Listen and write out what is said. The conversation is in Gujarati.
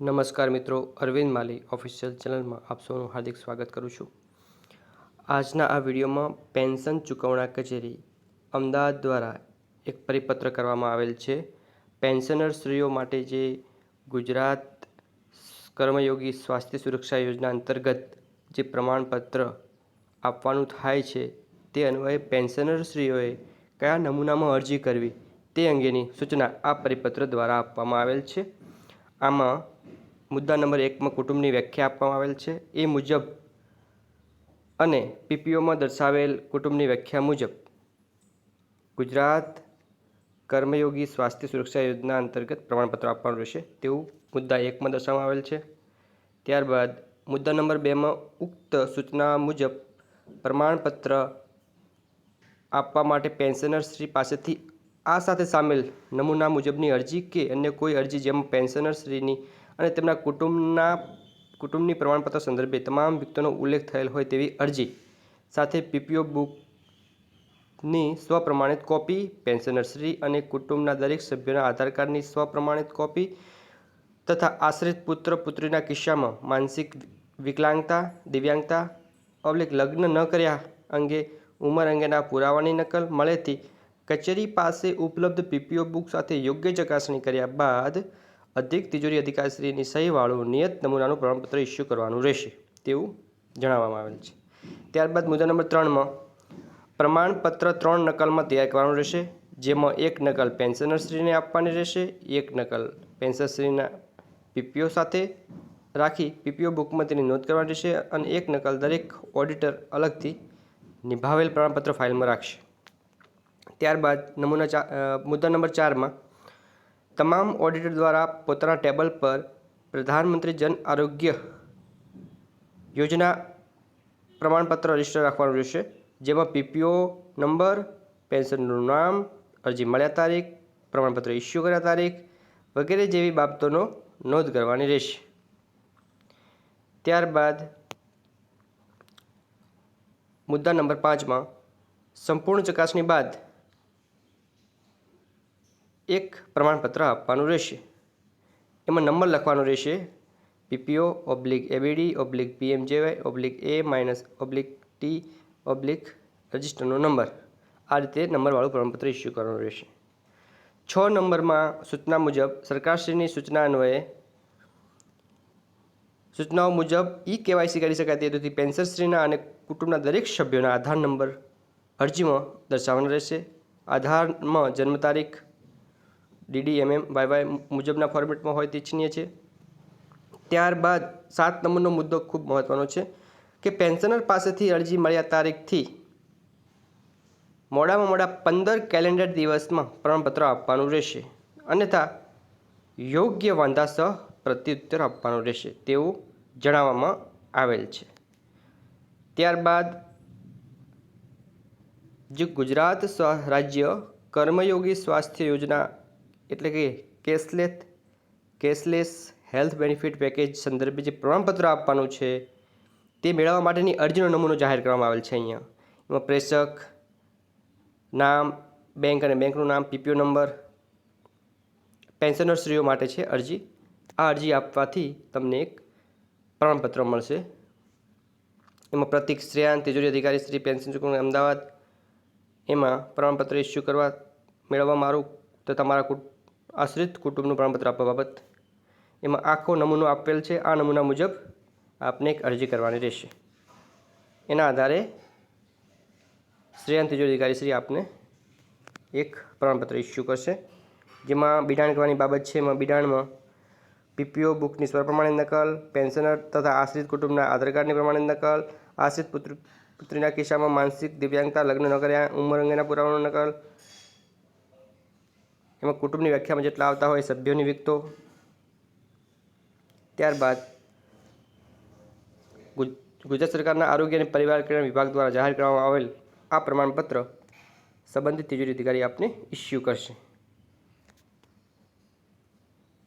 નમસ્કાર મિત્રો, અરવિંદ માલી ઓફિશિયલ ચેનલમાં આપ સૌનું હાર્દિક સ્વાગત કરું છું. આજના આ વિડીયોમાં પેન્શન ચૂકવણા કચેરી અમદાવાદ દ્વારા એક પરિપત્ર કરવામાં આવેલ છે. પેન્શનર સ્ત્રીઓ માટે જે ગુજરાત કર્મયોગી સ્વાસ્થ્ય સુરક્ષા યોજના અંતર્ગત જે પ્રમાણપત્ર આપવાનું થાય છે, તે અન્વયે પેન્શનર સ્ત્રીઓએ કયા નમૂનામાં અરજી કરવી તે અંગેની સૂચના આ પરિપત્ર દ્વારા આપવામાં આવેલ છે. આમાં મુદ્દા નંબર એકમાં કુટુંબની વ્યાખ્યા આપવામાં આવેલ છે. એ મુજબ અને પીપીઓમાં દર્શાવેલ કુટુંબની વ્યાખ્યા મુજબ ગુજરાત કર્મયોગી સ્વાસ્થ્ય સુરક્ષા યોજના અંતર્ગત પ્રમાણપત્ર આપવાનું રહેશે. તેવું મુદ્દા એકમાં દર્શાવવામાં આવેલ છે. ત્યારબાદ મુદ્દા નંબર બેમાં ઉક્ત સૂચના મુજબ પ્રમાણપત્ર આપવા માટે પેન્શનરશ્રી પાસેથી આ સાથે સામેલ નમૂના મુજબની અરજી કે અન્ય કોઈ અરજી જેમાં પેન્શનર શ્રીની અને તેમના કુટુંબના, કુટુંબની પ્રમાણપત્ર સંદર્ભે તમામ વિગતોનો ઉલ્લેખ થયેલ હોય તેવી અરજી. સાથે પીપીઓ બુકની સ્વપ્રમાણિત કોપી પેન્શનરશ્રી અને કુટુંબના દરેક સભ્યોના આધાર કાર્ડની સ્વપ્રમાણિત કોપી તથા આશ્રિત પુત્ર પુત્રીના કિસ્સામાં માનસિક વિકલાંગતા, દિવ્યાંગતા પબ્લિક લગ્ન ન કર્યા અંગે ઉંમર અંગેના પુરાવાની નકલ મળેથી કચેરી પાસે ઉપલબ્ધ પીપીઓ બુક સાથે યોગ્ય ચકાસણી કર્યા બાદ અધિક તિજોરી અધિકારીશ્રીની સહીવાળું નિયત નમૂનાનું પ્રમાણપત્ર ઇસ્યુ કરવાનું રહેશે તેવું જણાવવામાં આવેલ છે. ત્યારબાદ મુદ્દા નંબર ત્રણમાં પ્રમાણપત્ર ત્રણ નકલમાં તૈયાર કરવાનું રહેશે, જેમાં એક નકલ પેન્શનરશ્રીને આપવાની રહેશે, એક નકલ પેન્શનશ્રીના પીપીઓ સાથે રાખી પીપીઓ બુકમાં તેની નોંધ કરવાની રહેશે અને એક નકલ દરેક ઓડિટર અલગથી નિભાવેલ પ્રમાણપત્ર ફાઇલમાં રાખશે. ત્યારબાદ નમૂના મુદ્દા નંબર ચારમાં તમામ ઓડિટર દ્વારા પોતાના ટેબલ પર પ્રધાનમંત્રી જન આરોગ્ય યોજના પ્રમાણપત્ર રજિસ્ટર રાખવાનું રહેશે, જેમાં પીપીઓ નંબર, પેન્શનનું નામ, અરજી મળ્યા તારીખ, પ્રમાણપત્ર ઇસ્યુ કર્યા તારીખ વગેરે જેવી બાબતોનો નોંધ કરવાની રહેશે. ત્યારબાદ મુદ્દા નંબર પાંચમાં સંપૂર્ણ ચકાસણી બાદ એક પ્રમાણપત્ર આપવાનું રહેશે. એમાં નંબર લખવાનો રહેશે. P P O oblique A B D oblique P M J A Y oblique A minus oblique T oblique રજિસ્ટરનો નંબર. આ રીતે નંબરવાળું પ્રમાણપત્ર ઇસ્યુ કરવાનું રહેશે. છ નંબરમાં સૂચના મુજબ સરકારશ્રીની સૂચના અન્વયે સૂચનાઓ મુજબ ઈ કેવાયસી કરી શકાય તે હેતુથી પેન્શનશ્રીના અને કુટુંબના દરેક સભ્યોના આધાર નંબર અરજીમાં દર્શાવવાનો રહેશે. આધારમાં જન્મ તારીખ ડીડી એમએમ વાય વાય મુજબના ફોર્મેટમાં હોય તે ઇચ્છનીય છે ત્યારબાદ સાત નંબરનો મુદ્દો ખૂબ મહત્ત્વનો છે કે પેન્શનર પાસેથી અરજી મળ્યા તારીખથી મોડામાં મોડા પંદર કેલેન્ડર દિવસમાં પ્રમાણપત્ર આપવાનું રહેશે. અન્યથા યોગ્ય વાંધાસહ પ્રત્યુત્તર આપવાનું રહેશે તેવું જણાવવામાં આવેલ છે. ત્યારબાદ જે ગુજરાત રાજ્ય કર્મયોગી સ્વાસ્થ્ય યોજના એટલે કે cashless cashless health benefit package સંદર્ભે જે પ્રમાણપત્ર આપવાનું છે, તે મેળવવા માટેની અરજીનો નમૂનો જાહેર કરવામાં આવેલ છે અહીંયા. એમાં પ્રેષક નામ, બેંક અને બેંકનું નામ, પીપીઓ નંબર, પેન્શનરશ્રીઓ માટે છે અરજી. આ અરજી આપવાથી તમને એક પ્રમાણપત્ર મળશે. એમાં પ્રતિક શ્રેયાન તિજોરી અધિકારી શ્રી, પેન્શન ચૂકવણી અમદાવાદ, એમાં પ્રમાણપત્ર ઇસ્યુ કરવા મેળવવા મારું તથા મારા આશ્રિત કુટુંબનું પ્રમાણપત્ર આપવા બાબત. એમાં આખો નમૂનો આપેલ છે. આ નમૂના મુજબ આપને એક અરજી કરવાની રહેશે. એના આધારે શ્રેયાન તિજોરી અધિકારી શ્રી આપને એક પ્રમાણપત્ર ઇસ્યુ કરશે. જેમાં બિડાણ કરવાની બાબત છે. એમાં બિડાણમાં પીપીઓ બુકની સ્વપ્રમાણિત નકલ, પેન્શનર તથા આશ્રિત કુટુંબના આધાર કાર્ડની પ્રમાણિત નકલ, આશ્રિત પુત્ર પુત્રીના કિસ્સામાં માનસિક દિવ્યાંગતા, લગ્ન ન કર્યા, ઉંમર અંગેના પુરાવાનો નકલ એમાં કુટુંબની વ્યાખ્યામાં જેટલા આવતા હોય, સભ્યોની વિગતો. ત્યારબાદ ગુજરાત સરકારના આરોગ્ય અને પરિવાર કલ્યાણ વિભાગ દ્વારા જાહેર કરવામાં આવેલ આ પ્રમાણપત્ર સંબંધિત તિજોરી અધિકારી આપને ઇસ્યુ કરશે.